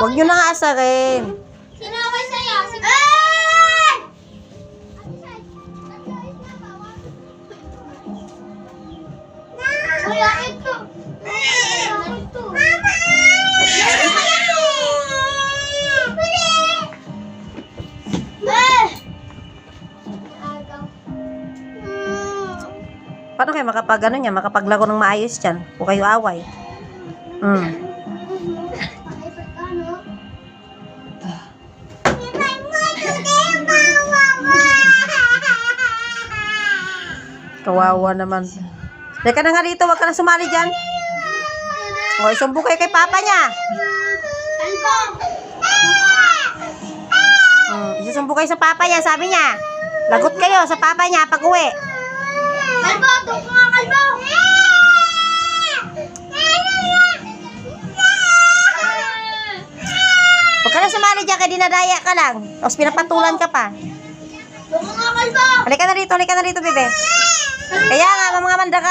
Huwag nyo nang aasarin. Sino away sa'yo? Ay! Ito. Ito. Paano kayo makapag ano niya, makapaglaro ng maayos dyan? Kung kayo away. Mm. Kawawa naman. Teka na nga dito, wag ka na sumali dyan. O, isumbo kayo kay papa niya. Mm, isusumbo kayo sa papa niya, sabi niya. Lagot kayo sa papa niya pag uwi. Kalbo, doon ka nga, kalbo! Huwag ka na sumali dyan, kaya dinadaya ka lang. Tapos pinapatulan ka pa. Doon ka nga, kalbo! Halika na rito, halika na rito, bebe. Kaya nga, mga mandaka.